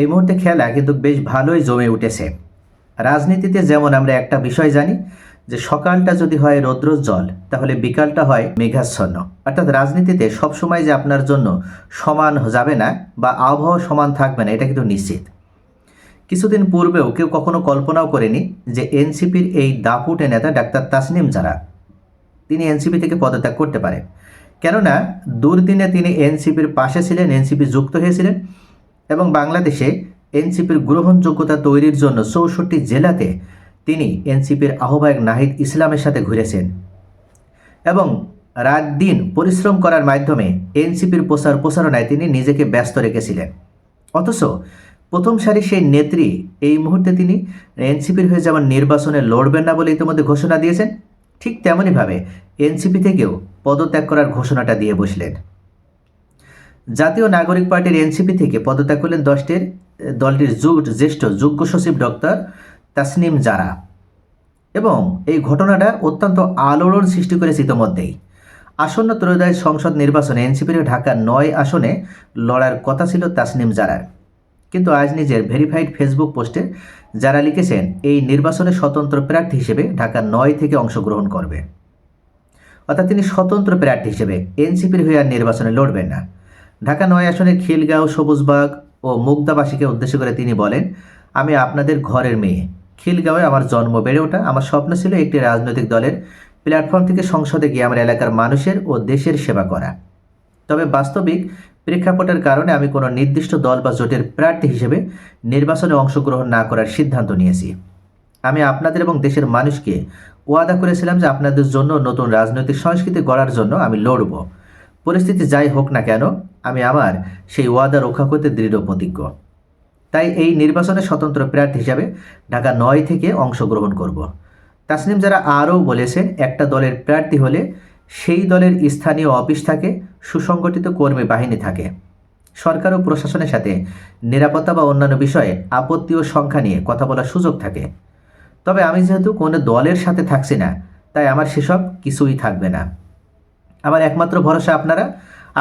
এই মুহূর্তে খেলা কিন্তু বেশ ভালোই জমে উঠেছে। রাজনীতিতে যেমন আমরা একটা বিষয় জানি যে সকালটা যদি হয় রৌদ্রোজ্জ্বল, তাহলে বিকালটা হয় মেঘাচ্ছন্ন। অর্থাৎ রাজনীতিতে সবসময় যে আপনার জন্য সমান যাবে না বা আবহাওয়া সমান থাকবে না, এটা কিন্তু নিশ্চিত। কিছুদিন পূর্বেও কেউ কখনো কল্পনাও করেনি যে এনসিপির এই দাপুটে নেতা ডাক্তার তাসনিম যারা তিনি এনসিপি থেকে পদত্যাগ করতে পারেন। কেননা দুর্দিনে তিনি এনসিপির পাশে ছিলেন, এনসিপি যুক্ত হয়েছিলেন। এবং বাংলাদেশে এনসিপির গ্রহণযোগ্যতা তৈরির জন্য চৌষট্টি জেলাতে তিনি এনসিপির আহ্বায়ক নাহিদ ইসলামের সাথে ঘুরেছেন এবং রাত দিন পরিশ্রম করার মাধ্যমে এনসিপির প্রচার প্রচারণায় তিনি নিজেকে ব্যস্ত রেখেছিলেন। অথচ প্রথম সারি সেই নেত্রী এই মুহূর্তে তিনি এনসিপির হয়ে যেমন নির্বাচনে লড়বেন না বলে ইতিমধ্যে ঘোষণা দিয়েছেন, ঠিক তেমনইভাবে এনসিপি থেকেও পদত্যাগ করার ঘোষণাটা দিয়ে বসলেন। জাতীয় নাগরিক পার্টির এনসিপি থেকে পদত্যাগ করলেন দশটির, দলটির জ্যেষ্ঠ যোগ্য সচিব ডক্টর তাসনিম জারা। এবং এই ঘটনাটা অত্যন্ত আলোড়ন সৃষ্টি করেছে ইতোমধ্যেই। আসন্ন ত্রয়োদশ সংসদ নির্বাচনে এনসিপির ঢাকা নয় আসনে লড়ার কথা ছিল তাসনিম জারার। কিন্তু আজ নিজের ভেরিফাইড ফেসবুক পোস্টে যারা লিখেছেন, এই নির্বাচনে স্বতন্ত্র প্রার্থী হিসেবে ঢাকা নয় থেকে অংশগ্রহণ করবে। অর্থাৎ তিনি স্বতন্ত্র প্রার্থী হিসেবে এনসিপির হয়ে আর নির্বাচনে লড়বেন না। ঢাকা নয় আসনের খিলগাঁও, সবুজবাগ ও মুগদাবাসীকে উদ্দেশ্য করে তিনি বলেন, আমি আপনাদের ঘরের মেয়ে। খিলগাঁওয়ে আমার জন্ম বেড়ে ওঠা। আমার স্বপ্ন ছিল একটি রাজনৈতিক দলের প্ল্যাটফর্ম থেকে সংসদে গিয়ে আমার এলাকার মানুষের ও দেশের সেবা করা। তবে বাস্তবিক প্রেক্ষাপটের কারণে আমি কোনো নির্দিষ্ট দল বা জোটের প্রার্থী হিসেবে নির্বাচনে অংশগ্রহণ না করার সিদ্ধান্ত নিয়েছি। আমি আপনাদের এবং দেশের মানুষকে ওয়াদা করেছিলাম যে আপনাদের জন্য নতুন রাজনৈতিক সংস্কৃতি গড়ার জন্য আমি লড়ব। পরিস্থিতি যাই হোক না কেন, আমি আমার সেই ওয়াদা রক্ষা করতে দৃঢ় প্রতিজ্ঞ। তাই এই নির্বাচনে স্বতন্ত্র প্রার্থী হিসাবে ঢাকা নয় থেকে অংশগ্রহণ করব। তাসনিম যারা আরও বলেছেন, একটা দলের প্রার্থী হলে সেই দলের স্থানীয় অফিস থাকে, সুসংগঠিত কর্মী বাহিনী থাকে। সরকার ও প্রশাসনের সাথে নিরাপত্তা বা অন্যান্য বিষয়ে আপত্তি ও সংখ্যা নিয়ে কথা বলার সুযোগ থাকে। তবে আমি যেহেতু কোনো দলের সাথে থাকছি না, তাই আমার সেসব কিছুই থাকবে না। আমার একমাত্র ভরসা আপনারা,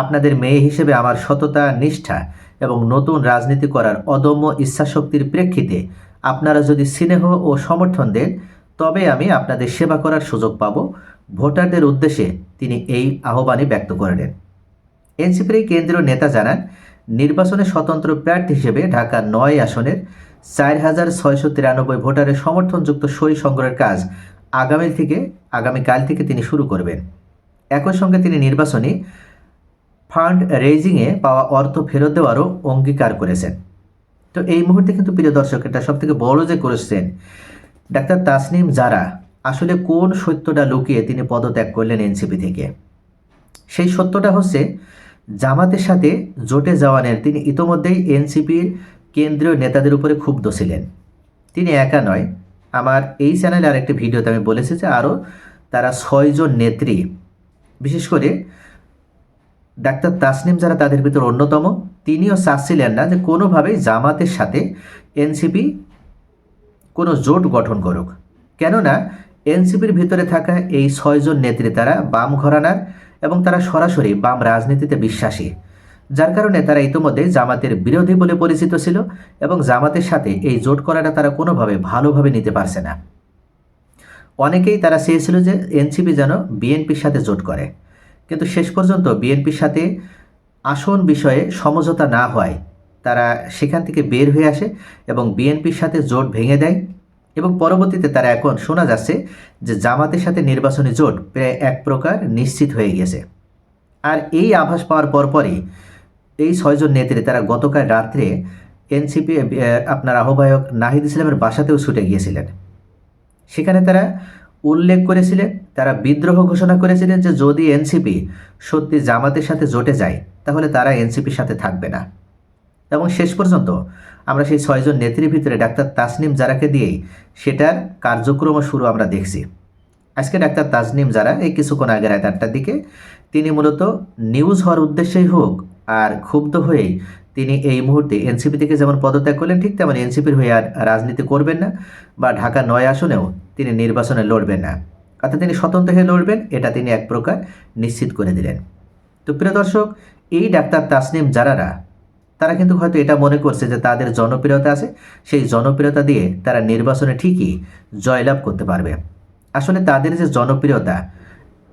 আপনাদের মেয়ে হিসেবে আমার সততা, নিষ্ঠা এবং নতুন রাজনীতি করার অদম্য ইচ্ছাশক্তির প্রেক্ষিতে আপনারা যদি স্নেহ ও সমর্থন দেন, তবে আমি আপনাদের সেবা করার সুযোগ পাব। ভোটারদের উদ্দেশ্যে তিনি এই আহ্বানে ব্যক্ত করলেন। এনসিপির এই কেন্দ্রীয় নেতা জানান, নির্বাচনে স্বতন্ত্র প্রার্থী হিসেবে ঢাকা নয় আসনের চার হাজার ছয়শো তিরানব্বই ভোটারের সমর্থনযুক্ত সই সংগ্রহের কাজ আগামী থেকে, আগামীকাল থেকে তিনি শুরু করবেন। একই সঙ্গে তিনি নির্বাচনী ফান্ড রেজিংয়ে পাওয়া অর্থ ফেরত দেওয়ারও অঙ্গীকার করেছেন। তো এই মুহূর্তে কিন্তু প্রিয় দর্শক, এটা সব থেকে বড় যে করেছেন ডাক্তার তাসনিম যারা আসলে কোন সত্যটা লুকিয়ে তিনি পদত্যাগ করলেন এনসিপি থেকে? সেই সত্যটা হচ্ছে, জামাতের সাথে জোটে জওয়ানের তিনি ইতোমধ্যেই এনসিপির কেন্দ্রীয় নেতাদের উপরে ক্ষুব্ধ ছিলেন। তিনি একা নয়। আমার এই চ্যানেলে আরেকটি ভিডিওতে আমি বলেছি যে আরও তারা ছয়জন নেত্রী বিশেষ করে ডাক্তার তাসনিম যারা তাদের ভিতর অন্যতম, তিনিও চাচ্ছিলেন না যে কোনোভাবেই জামাতের সাথে এনসিপি কোনো জোট গঠন করুক। কেননা এনসিপির ভিতরে থাকা এই ছয়জন নেত্রী তারা বাম ঘরানার এবং তারা সরাসরি বাম রাজনীতিতে বিশ্বাসী। যার কারণে তারা ইতোমধ্যে জামাতের বিরোধী বলে পরিচিত ছিল এবং জামাতের সাথে এই জোট করাটা তারা কোনোভাবে ভালোভাবে নিতে পারছে না। অনেকেই তারা চেয়েছিল যে এনসিপি যেন বিএনপির সাথে জোট করে। কিন্তু শেষ পর্যন্ত বিএনপির সাথে আসন বিষয়ে সমঝোতা না হয়, তারা সেখান থেকে বের হয়ে আসে এবং বিএনপির সাথে জোট ভেঙে দেয় এবং পরবর্তীতে তারা এখন শোনা যাচ্ছে যে জামাতের সাথে নির্বাচনী জোট প্রায় এক প্রকার নিশ্চিত হয়ে গেছে। আর এই আভাস পাওয়ার পরপরই এই ছয়জন নেত্রী, তারা গতকাল রাত্রে এনসিপি আপনার আহ্বায়ক নাহিদ ইসলামের বাসাতেও ছুটে গিয়েছিলেন। সেখানে তারা উল্লেখ করেছিলেন, তারা বিদ্রোহ ঘোষণা করেছিলেন যে যদি এনসিপি সত্যি জামাতের সাথে জোটে যায়, তাহলে তারা এনসিপির সাথে থাকবে না। এবং শেষ পর্যন্ত আমরা সেই ছয়জন নেত্রীর ভিতরে ডাক্তার তাসনিম জারাকে দিয়েই সেটার কার্যক্রম শুরু আমরা দেখছি। আজকে ডাক্তার তাজনিম যারা এই কিছুক্ষণ আগের আটটার দিকে, তিনি মূলত নিউজ হওয়ার উদ্দেশ্যেই হোক আর ক্ষুব্ধ হয়েই তিনি এই মুহূর্তে এনসিপি থেকে যেমন পদত্যাগ করলেন, ঠিক তেমন এনসিপির হয়ে আর রাজনীতি করবেন না বা ঢাকা নয় আসনেও তিনি নির্বাচনে লড়বেন না। অর্থাৎ তিনি স্বতন্ত্র হয়ে লড়বেন, এটা তিনি এক প্রকার নিশ্চিত করে দিলেন। তো প্রিয় দর্শক, এই ডাক্তার তাসনিম যারারা তারা কিন্তু হয়তো এটা মনে করছে যে তাদের জনপ্রিয়তা আছে, সেই জনপ্রিয়তা দিয়ে তারা নির্বাচনে ঠিকই জয়লাভ করতে পারবে। আসলে তাদের যে জনপ্রিয়তা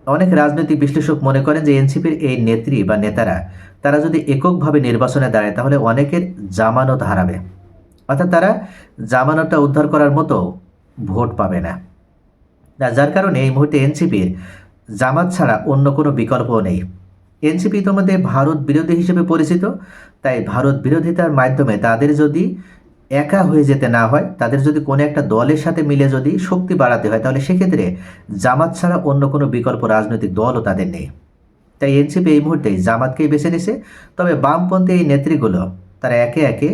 অনেক রাজনৈতিক বিশ্লেষক মনে করেন যে এনসিপির এই নেত্রী বা নেতারা, তারা যদি এককভাবে নির্বাচনে দাঁড়ায়, তাহলে অনেকের জামানত হারাবে। অর্থাৎ তারা জামানতটা উদ্ধার করার মতো ভোট পাবে না। যার কারণে এই মুহূর্তে এনসিপির জামাত ছাড়া অন্য কোনো বিকল্পও নেই। এনসিপি ইতিমধ্যে ভারত বিরোধী হিসেবে পরিচিত, তাই ভারত বিরোধিতার মাধ্যমে তাদের যদি একা হয়ে যেতে না হয়, তাদের যদি কোনো একটা দলের সাথে মিলে যদি শক্তি বাড়াতে হয়, তাহলে সেক্ষেত্রে জামাত ছাড়া অন্য কোনো বিকল্প রাজনৈতিক দলও তাদের নেই। তাই এনসিপি এই মুহূর্তে জামাতকেই বেছে নিছে। তবে বামপন্থী এই নেত্রীগুলো, তারা একে একে,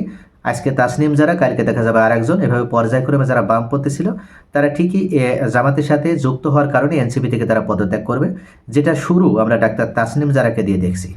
আজকে তাসনিম যারা, কালকে দেখা যাবে আর একজন এভাবে পর্যায়ক্রমে যারা বামপন্থী ছিল, তারা ঠিকই জামাতের সাথে যুক্ত হওয়ার কারণে এনসিপি থেকে তারা পদত্যাগ করবে। যেটা শুরু আমরা ডাক্তার তাসনিম যারাকে দিয়ে দেখছি।